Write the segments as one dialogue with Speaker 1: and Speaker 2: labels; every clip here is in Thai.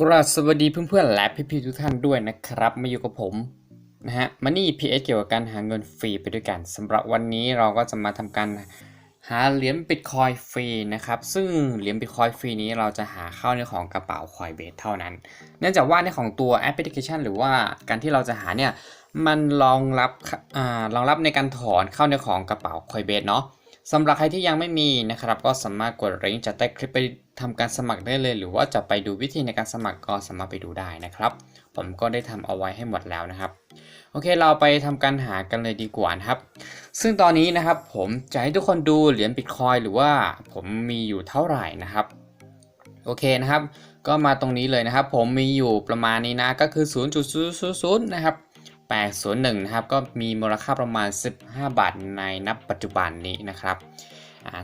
Speaker 1: กราบสวัสดีเพื่อนๆและพี่ๆทุกท่านด้วยนะครับ มาอยู่กับผมนะฮะมันนี่ PS เกี่ยวกับการหาเงินฟรีไปด้วยกันสำหรับวันนี้เราก็จะมาทำการหาเหรียญบิตคอยฟรีนะครับ ซึ่งเหรียญบิตคอยฟรีนี้เราจะหาเข้าในของกระเป๋าคอยเบสเท่านั้น เนื่องจากว่าในของตัวแอปพลิเคชัน หรือว่าการที่เราจะหาเนี่ยมันรองรับอ่ารองรับในการถอนเข้าในของกระเป๋าคอยเบสเนาะ สำหรับใครที่ยังไม่มีนะครับ ก็สามารถกดลิงก์จากใต้คลิปไปทำการสมัครได้เลย หรือว่าจะไปดูวิธีในการสมัครก็สามารถไปดูได้นะครับ ผมก็ได้ทำเอาไว้ให้หมดแล้วนะครับ โอเคเราไปทำการหากันเลยดีกว่านะครับ ซึ่งตอนนี้นะครับผมจะให้ทุกคนดูเหรียญบิตคอยหรือว่าผมมีอยู่เท่าไหร่นะครับโอเคนะครับ ก็มาตรงนี้เลยนะครับ ผมมีอยู่ประมาณนี้นะก็คือ 0.000นะครับ 801นะครับก็มีมูลค่าประมาณ 15 บาทในนับปัจจุบันนี้นะครับ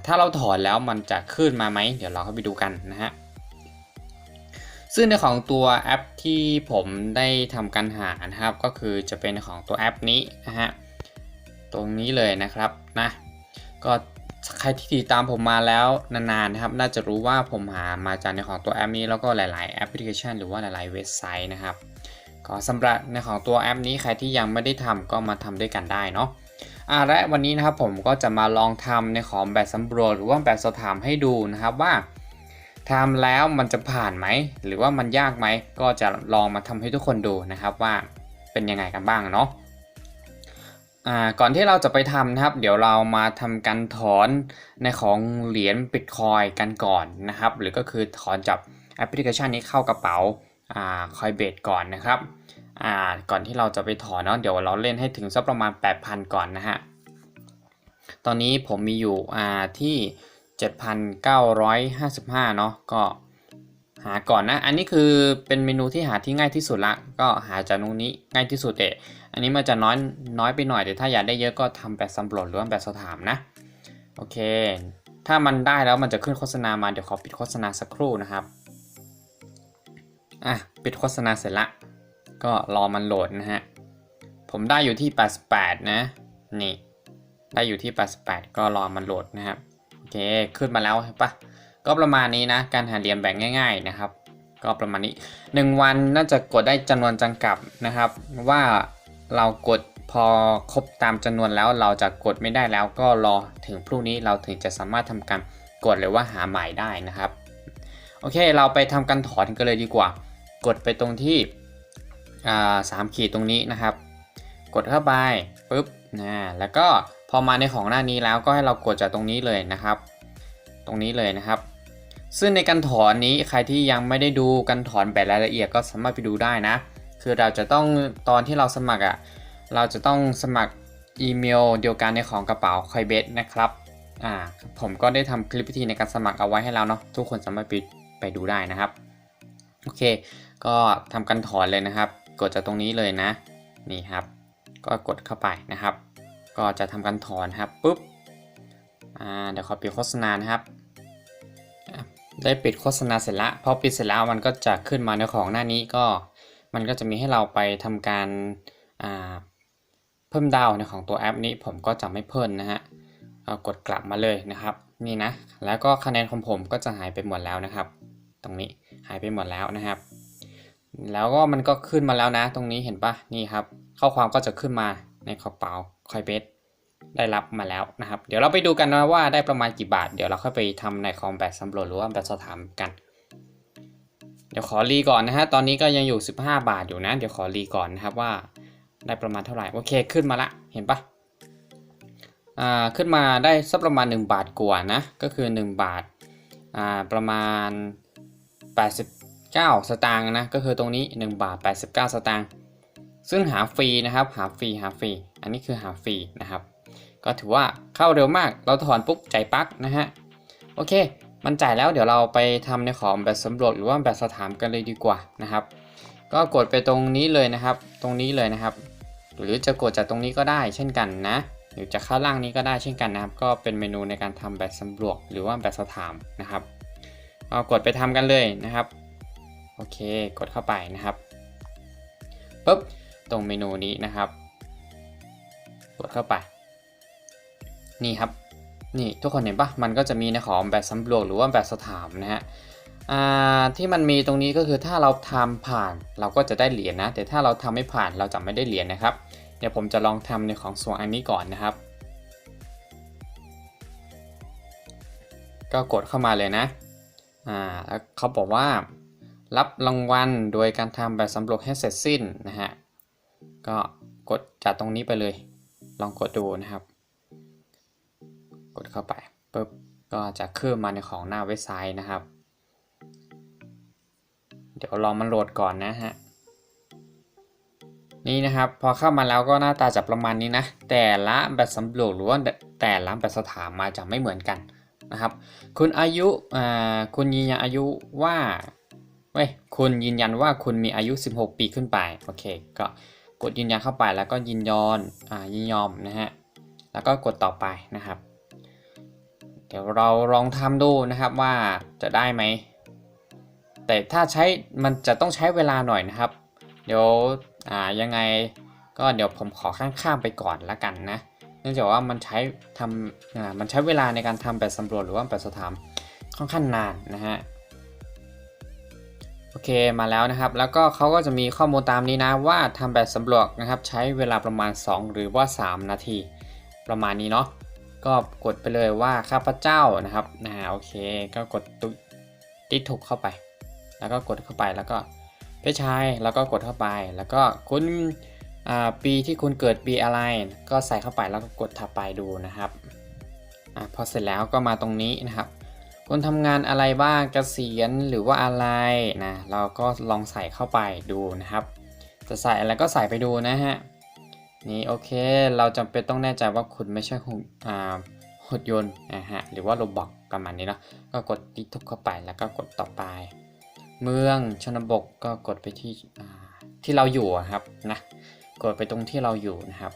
Speaker 1: ถ้าเราถอนแล้วมันจะขึ้นมาไหมเดี๋ยวเราเข้าไปดูกันนะฮะซึ่งในของตัวแอปที่ผมได้ทำการหานะครับ ก็คือจะเป็นของตัวแอปนี้นะฮะตรงนี้เลยนะครับนะก็ใครที่ติดตามผมมาแล้วนานๆนะครับ น่าจะรู้ว่าผมหามาจากในของตัวแอปนี้แล้วก็หลายๆแอปพลิเคชัน หรือว่าหลายๆเว็บไซต์นะครับ ก็สำหรับในของตัวแอปนี้ใครที่ยังไม่ได้ทำก็มาทำด้วยกันได้เนาะอ่าและวันนี้นะครับผมก็จะมาลองทำในของแบบสำรวจหรือว่าแบบสอบถามให้ดูนะครับว่าทำแล้วมันจะผ่านไหมหรือว่ามันยากไหมก็จะลองมาทำให้ทุกคนดูนะครับว่าเป็นยังไงกันบ้างเนาะก่อนที่เราจะไปทำนะครับ เดี๋ยวเรามาทำการถอนในของเหรียญบิตคอยกันก่อนนะครับ หรือก็คือถอนจากแอปพลิเคชันนี้เข้ากระเป๋าคอยเบสก่อนนะครับ อ่าก่อนที่เราจะไปถอนเนาะเดี๋ยวเราเล่นให้ถึงสักประมาณ 8,000 ก่อนนะฮะตอนนี้ผมมีอยู่อ่าที่ 7,955 เนาะก็หาก่อนนะ อันนี้คือเป็นเมนูที่หาที่ง่ายที่สุดละ ก็หาจากตรงนี้ง่ายที่สุดเอะอันนี้มันจะน้อยน้อยไปหน่อยแต่ถ้าอยากได้เยอะก็ทำแบบสำรวจหรือว่าแบบสอบถามนะ โอเค ถ้ามันได้แล้วมันจะขึ้นโฆษณามาเดี๋ยวขอปิดโฆษณาสักครู่นะครับ อะ ปิดโฆษณาเสร็จละ ก็รอมันโหลดนะฮะ ผมได้อยู่ที่ 88 นะ นี่ ได้อยู่ที่ 88 ก็รอมันโหลดนะครับ โอเค ขึ้นมาแล้วใช่ปะก็ประมาณนี้นะ การหาเหรียญแบ่งง่าย ๆนะครับ ก็ประมาณนี้ 1 วันน่าจะกดได้จำนวนจำกัดนะครับ ว่าเรากดพอครบตามจำนวนแล้วเราจะกดไม่ได้แล้วก็รอถึงพรุ่งนี้เราถึงจะสามารถทำการกดหรือว่าหาใหม่ได้นะครับ โอเค เราไปทำการถอนกันเลยดีกว่า กดไปตรงที่ สามขีดตรงนี้นะครับ กดเข้าไปปุ๊บนะแล้วก็พอมาในของหน้านี้แล้วก็ให้เรากดจากตรงนี้เลยนะครับ ตรงนี้เลยนะครับ ซึ่งในการถอนนี้ใครที่ยังไม่ได้ดูการถอนแบบรายละเอียดก็สามารถไปดูได้นะ คือเราจะต้องตอนที่เราสมัครอะ่ะเราจะต้องสมัครอีเมลเดียวกันในของกระเป๋าคอยเบสนะครับอ่าผมก็ได้ทำคลิปวิธีในการสมัครเอาไว้ให้แล้วเนาะทุกคนสามารถไปไปดูได้นะครับโอเค ก็ทำการถอนเลยนะครับ กดจากตรงนี้เลยนะ นี่ครับ ก็กดเข้าไปนะครับ ก็จะทำการถอนครับปุ๊บเดี๋ยวขอปิดโฆษณานะครับ ได้ปิดโฆษณาเสร็จแล้วพอปิดเสร็จแล้วมันก็จะขึ้นมาในของหน้านี้ก็ มันก็จะมีให้เราไปทำการเพิ่มดาวในของตัวแอปนี้ผมก็จะไม่เพิ่มนะฮะกดกลับมาเลยนะครับ นี่นะ แล้วก็คะแนนของผมก็จะหายไปหมดแล้วนะครับ ตรงนี้หายไปหมดแล้วนะครับ แล้วก็มันก็ขึ้นมาแล้วนะ ตรงนี้เห็นปะนี่ครับ ข้อความก็จะขึ้นมาในกระเป๋าคอยเบสได้รับมาแล้วนะครับ เดี๋ยวเราไปดูกันนะว่าได้ประมาณกี่บาท เดี๋ยวเราค่อยไปทำในคอมแบบสำรวจหรือว่าแบบสอบถามกัน เดี๋ยวขอรีก่อนนะฮะ ตอนนี้ก็ยังอยู่ 15 บาทอยู่นะ เดี๋ยวขอรีก่อนนะครับว่า ได้ประมาณเท่าไหร่ โอเคขึ้นมาละ เห็นปะอ่าขึ้นมาได้สักประมาณ 1 บาทกว่านะ ก็คือ 1 บาทอ่าประมาณ 80 9 สตางค์นะ ก็คือตรงนี้ 1 บาท 89 สตางค์ ซึ่งหาฟรีนะครับ หาฟรี หาฟรี อันนี้คือหาฟรีนะครับ ก็ถือว่าเข้าเร็วมาก เราถอนปุ๊บจ่ายปักนะฮะ โอเค มันจ่ายแล้วเดี๋ยวเราไปทำในของแบบสำรวจหรือว่าแบบสอบถามกันเลยดีกว่านะครับ ก็กดไปตรงนี้เลยนะครับ ตรงนี้เลยนะครับ หรือจะกดจากตรงนี้ก็ได้เช่นกันนะ หรือจะข้างล่างนี้ก็ได้เช่นกันนะครับ ก็เป็นเมนูในการทำแบบสำรวจหรือว่าแบบสถามนะครับก็กดไปทำกันเลยนะครับ โอเค กดเข้าไปนะครับปุ๊บตรงเมนูนี้นะครับ กดเข้าไป นี่ครับ นี่ทุกคนเห็นปะมันก็จะมีในของแบบสำรวจหรือว่าแบบสถามนะฮะอ่าที่มันมีตรงนี้ก็คือถ้าเราทำผ่านเราก็จะได้เหรียญนะ แต่ถ้าเราทำไม่ผ่านเราจะไม่ได้เหรียญนะครับ เดี๋ยวผมจะลองทำในของส่วนอันนี้ก่อนนะครับ ก็กดเข้ามาเลยนะ อ่าแล้วเขาบอกว่า รับรางวัลโดยการทำแบบสำรวจให้เสร็จสิ้นนะฮะ ก็กดจากตรงนี้ไปเลย ลองกดดูนะครับ กดเข้าไปปุ๊บก็จะขึ้นมาในของหน้าเว็บไซต์นะครับ เดี๋ยวลองมันโหลดก่อนนะฮะ นี่นะครับพอเข้ามาแล้วก็หน้าตาจะประมาณนี้นะ แต่ละแบบสำรวจหรือว่าแต่ละแบบสถานมาจะไม่เหมือนกันนะครับ คุณอายุอ่าคุณยืนยันอายุว่า เว้ยคุณยืนยันว่าคุณมีอายุ 16 ปีขึ้นไป โอเค ก็กดยืนยันเข้าไปแล้วก็ยินยอนอ่ายินยอมนะฮะ แล้วก็กดต่อไปนะครับ เดี๋ยวเราลองทำดูนะครับว่าจะได้ไหม แต่ถ้าใช้มันจะต้องใช้เวลาหน่อยนะครับ เดี๋ยวอ่ายังไงก็เดี๋ยวผมขอข้ามๆไปก่อนละกันนะเนื่องจากว่ามันใช้ทำอ่ามันใช้เวลาในการทำแบบสำรวจหรือว่าแบบสถานค่อนข้างนานนะฮะ โอเคมาแล้วนะครับ แล้วก็เขาก็จะมีข้อมูลตามนี้นะว่าทำแบบสำรวจนะครับ ใช้เวลาประมาณ 2 หรือว่า 3 นาที ประมาณนี้เนาะก็กดไปเลยว่าข้าพเจ้านะครับนะโอเค ก็กดติ๊กถูกเข้าไป แล้วก็กดเข้าไปแล้วก็เพศชายแล้วก็กดเข้าไป แล้วก็คุณอ่าปีที่คุณเกิดปีอะไร ก็ใส่เข้าไปแล้วก็กดถัดไปดูนะครับอพอเสร็จแล้วก็มาตรงนี้นะครับ คุณทำงานอะไรบ้างเกษียณหรือว่าอะไรนะเราก็ลองใส่เข้าไปดูนะครับ จะใส่อะไรก็ใส่ไปดูนะฮะนี่โอเคเราจำเป็นต้องแน่ใจว่าคุณไม่ใช่หุ่นอ่าหุ่นยนต์นะฮะหรือว่าโรบอทประมาณนี้เนาะก็กดติ๊กทุกเข้าไปแล้วก็กดต่อไป เมืองชนบทก็กดไปที่ที่เราอยู่อะครับนะกดไปตรงที่เราอยู่นะครับ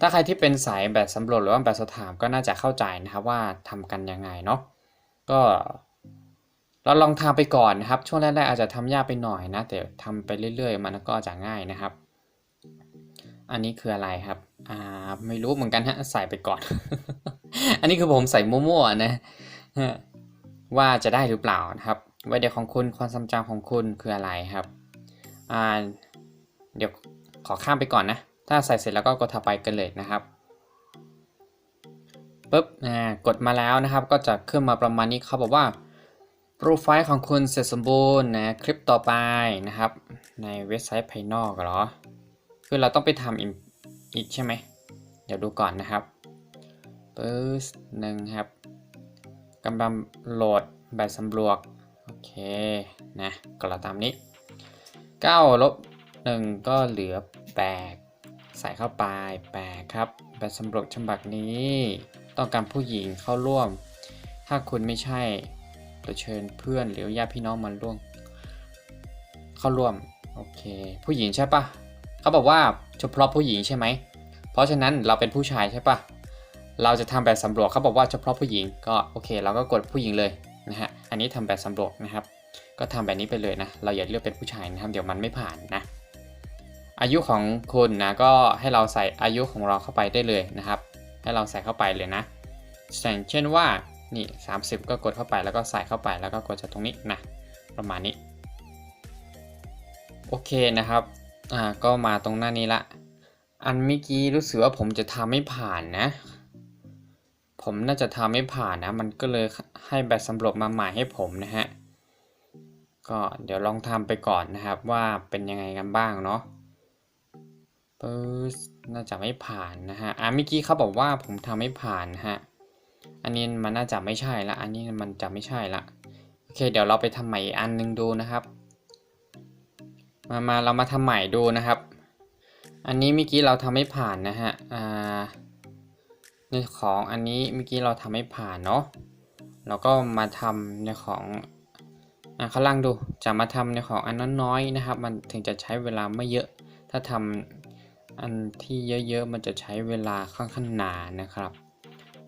Speaker 1: ถ้าใครที่เป็นสายแบบสำรวจหรือว่าแบบสถานก็น่าจะเข้าใจนะครับว่าทำกันยังไงเนาะ ก็เราลองทำไปก่อนนะครับ ช่วงแรกๆอาจจะทำยากไปหน่อยนะ แต่ทำไปเรื่อยๆ มันก็จะง่ายนะครับ อันนี้คืออะไรครับ อ่า ไม่รู้เหมือนกันฮะ ใส่ไปก่อน อันนี้คือผมใส่มั่วๆนะฮะว่าจะได้หรือเปล่านะครับวัยเด็กของคุณ ความทรงจำของคุณคืออะไรครับ อ่า เดี๋ยวขอข้ามไปก่อนนะ ถ้าใส่เสร็จแล้วก็กดถัดไปกันเลยนะครับ ปุ๊บอ่ากดมาแล้วนะครับ ก็จะขึ้นมาประมาณนี้เขาบอกว่าโปรไฟล์ของคุณเสร็จสมบูรณ์นะคลิปต่อไปนะครับ ในเว็บไซต์ภายนอกเหรอ คือเราต้องไปทำอีกใช่ไหม เดี๋ยวดูก่อนนะครับปึ๊บหนึ่งครับกำลังโหลดแบบสำรวจโอเคนะก็เราตามนี้9ลบ1ก็เหลือ 8 ใส่เข้าไป 8 ครับ แบบสำรวจฉบับนี้ ต้องการผู้หญิงเข้าร่วม ถ้าคุณไม่ใช่จะเชิญเพื่อนหรือญาติพี่น้องมาร่วม เข้าร่วม โอเค ผู้หญิงใช่ปะเขาบอกว่าเฉพาะผู้หญิงใช่ไหม เพราะฉะนั้นเราเป็นผู้ชายใช่ปะเราจะทำแบบสำรวจเขาบอกว่าเฉพาะผู้หญิงก็โอเค เราก็กดผู้หญิงเลยนะฮะ อันนี้ทำแบบสำรวจนะครับ ก็ทำแบบนี้ไปเลยนะ เราอย่าเลือกเป็นผู้ชายนะครับ เดี๋ยวมันไม่ผ่านนะ อายุของคุณนะก็ให้เราใส่อายุของเราเข้าไปได้เลยนะครับ ให้เราใส่เข้าไปเลยนะอย่างเช่นว่านี่ 30 ก็กดเข้าไปแล้วก็ใส่เข้าไปแล้วก็กดจากตรงนี้นะประมาณนี้ โอเคนะครับอ่าก็มาตรงหน้านี้ละ อันเมื่อกี้รู้สึกว่าผมจะทำไม่ผ่านนะ ผมน่าจะทำไม่ผ่านนะ มันก็เลยให้แบบสำรวจมาใหม่ให้ผมนะฮะก็เดี๋ยวลองทำไปก่อนนะครับว่าเป็นยังไงกันบ้างเนาะปึ๊บ น่าจะไม่ผ่านนะฮะ อ่าเมื่อกี้เขาบอกว่าผมทำไม่ผ่านนะฮะ อันนี้มันน่าจะไม่ใช่ละ อันนี้มันจะไม่ใช่ละ โอเค เดี๋ยวเราไปทำใหม่อีกอันหนึงดูนะครับ มามาเรามาทำใหม่ดูนะครับ อันนี้เมื่อกี้เราทำไม่ผ่านนะฮะ อ่า ในของอันนี้เมื่อกี้เราทำไม่ผ่านเนาะ เราก็มาทำในของอ่าข้างล่างดู จะมาทำในของอันน้อยๆนะครับ มันถึงจะใช้เวลาไม่เยอะ ถ้าทำ อันที่เยอะๆมันจะใช้เวลาค่อนข้างนานนะครับ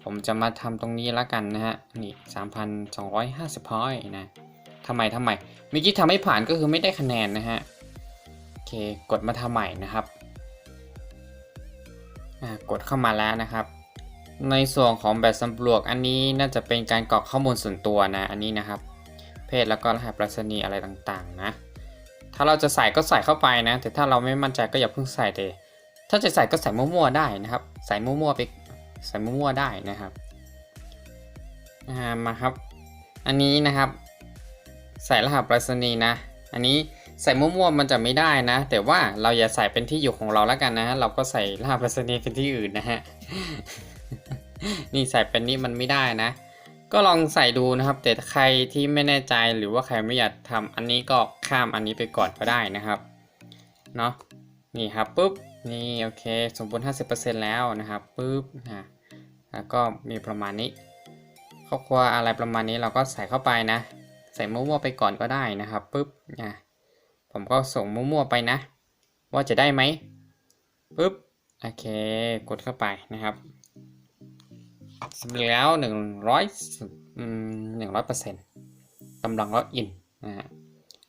Speaker 1: ผมจะมาทำตรงนี้แล้วกันนะฮะ นี่ 3,250พอยต์นะทำไมทำไมเมื่อกี้ทำไม่ผ่านก็คือไม่ได้คะแนนนะฮะ โอเค กดมาทำใหม่นะครับอ่ากดเข้ามาแล้วนะครับ ในส่วนของแบบสำรวจอันนี้น่าจะเป็นการกรอกข้อมูลส่วนตัวนะ อันนี้นะครับ เพศแล้วก็รหัสปรษณีอะไรต่างๆนะ ถ้าเราจะใส่ก็ใส่เข้าไปนะ แต่ถ้าเราไม่มั่นใจก็อย่าเพิ่งใส่เลย ถ้าจะใส่ก็ใส่มั่วๆได้นะครับ ใส่มั่วๆไปใส่มั่วๆได้นะครับามาครับ อันนี้นะครับ ใส่รหัสไปรษณีย์นะ อันนี้ใส่มั่วๆมันจะไม่ได้นะ แต่ว่าเราอย่าใส่เป็นที่อยู่ของเราแล้วกันนะเราก็ใส่รหัสไปรษณีย์เป็นที่อื่นนะฮะนี่ใส่เป็นนี่มันไม่ได้นะ ก็ลองใส่ดูนะครับ แต่ใครที่ไม่แน่ใจหรือว่าใครไม่อยากทำอันนี้ก็ข้ามอันนี้ไปก่อนก็ได้นะครับเนาะนี่ครับปุ๊บ นี่โอเคสมบูรณ์ 50%แล้วนะครับปุ๊บนะแล้วก็มีประมาณนี้ครอบครัวอะไรประมาณนี้เราก็ใส่เข้าไปนะ ใส่มั่วๆไปก่อนก็ได้นะครับปุ๊บนะผมก็ส่งมั่วๆไปนะ ว่าจะได้ไหมปุ๊บโอเคกดเข้าไปนะครับสำเร็จแล้วหนึ่งร้อยหนึ่งร้อยเปอร์เซ็นต์กำลังล็อกอินนะฮะ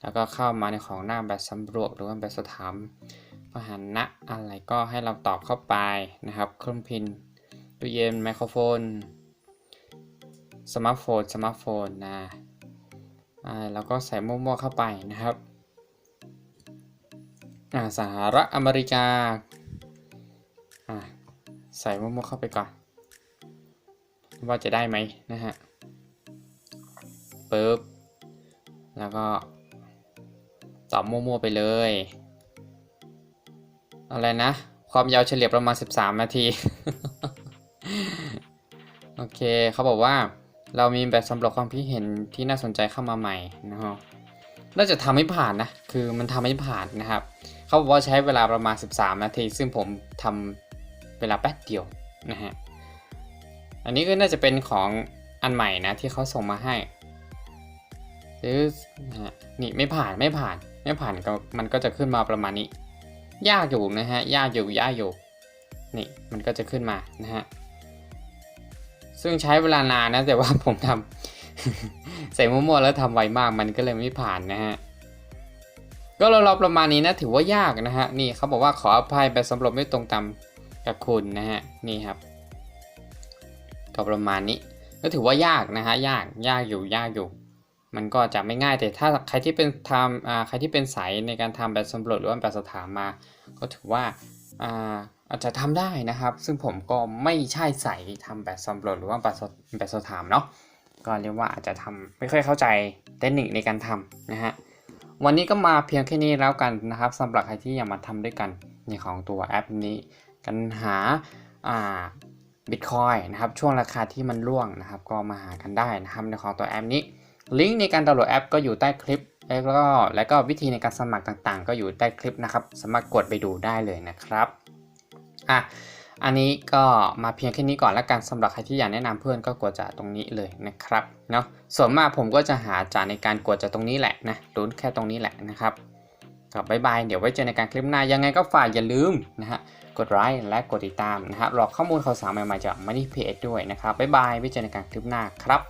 Speaker 1: แล้วก็เข้ามาในของหน้าแบบสำรวจหรือว่าแบบสถาม พหันนะอะไรก็ให้เราตอบเข้าไปนะครับเครื่องพิมพ์ตู้เย็นไมโครโฟนสมาร์ทโฟนสมาร์ทโฟนนะอ่าแล้วก็ใส่มั่วๆเข้าไปนะครับอ่าสหรัฐอเมริกาอ่าใส่มั่วๆเข้าไปก่อน ว่าจะได้ไหมนะฮะปึ๊บแล้วก็ตอบมั่วๆไปเลย อะไรนะ ความยาวเฉลี่ยประมาณ 13 นาที โอเคเขาบอกว่าเรามีแบบสำรวจความคิดเห็นที่น่าสนใจเข้ามาใหม่นะฮะน่าจะทำให้ผ่านนะ คือมันทำให้ผ่านนะครับ เขาบอกว่าใช้เวลาประมาณ 13 นาที ซึ่งผมทำเวลาแป๊บเดียวนะฮะ อันนี้ก็น่าจะเป็นของอันใหม่นะที่เขาส่งมาให้หรือนะฮะนี่ไม่ผ่านไม่ผ่านไม่ผ่านก็มันก็จะขึ้นมาประมาณนี้ ยากอยู่นะฮะยากอยู่ยากอยู่นี่มันก็จะขึ้นมานะฮะซึ่งใช้เวลานานนะแต่ว่าผมทำใส่มั่วๆแล้วทำไวมากมันก็เลยไม่ผ่านนะฮะก็เราประมาณนี้นะถือว่ายากนะฮะนี่เขาบอกว่าขออภัยแบบสำรวจไม่ตรงตามกับคุณนะฮะนี่ครับก็ประมาณนี้ก็ถือว่ายากนะฮะยากยากอยู่ยากอยู่ มันก็จะไม่ง่ายแต่ถ้าใครที่เป็นทำใครที่เป็นสายในการทำแบบสำรวจหรือว่าแบบสถามมา ก็ถือว่าอาอาจจะทำได้นะครับ ซึ่งผมก็ไม่ใช่สายทำแบบสำรวจหรือว่าแบบสอบแบบสถามเนาะก็เรียกว่าอาจจะทำไม่ค่อยเข้าใจเทคนิคในการทำนะฮะวันนี้ก็มาเพียงแค่นี้แล้วกันนะครับสำหรับใครที่อยากมาทำด้วยกันในของตัวแอปนี้ กันหาอ่าบิตคอยนะครับช่วงราคาที่มันร่วงนะครับ ก็มาหากันได้นะครับในของตัวแอปนี้ ลิงก์ในการดาวน์โหลดแอปก็อยู่ใต้คลิป แล้วก็แล้วก็วิธีในการสมัครต่างๆ ก็อยู่ใต้คลิปนะครับ สามารถกดไปดูได้เลยนะครับอะอันนี้ก็มาเพียงแค่นี้ก่อนแล้วกันสำหรับใครที่อยากแนะนำเพื่อนก็กดจากตรงนี้เลยนะครับเนาะส่วนมากผมก็จะหาจากในการกดจากตรงนี้แหละนะลุ้นแค่ตรงนี้แหละนะครับก็บายบายเดี๋ยวไว้เจอในการคลิปหน้ายังไงก็ฝากอย่าลืมนะฮะกดไลค์และกดติดตามนะครับรอข้อมูลข่าวสารใหม่ๆจาก Money PS ด้วยนะครับบ๊ายบายไว้เจอในการคลิปหน้าครับ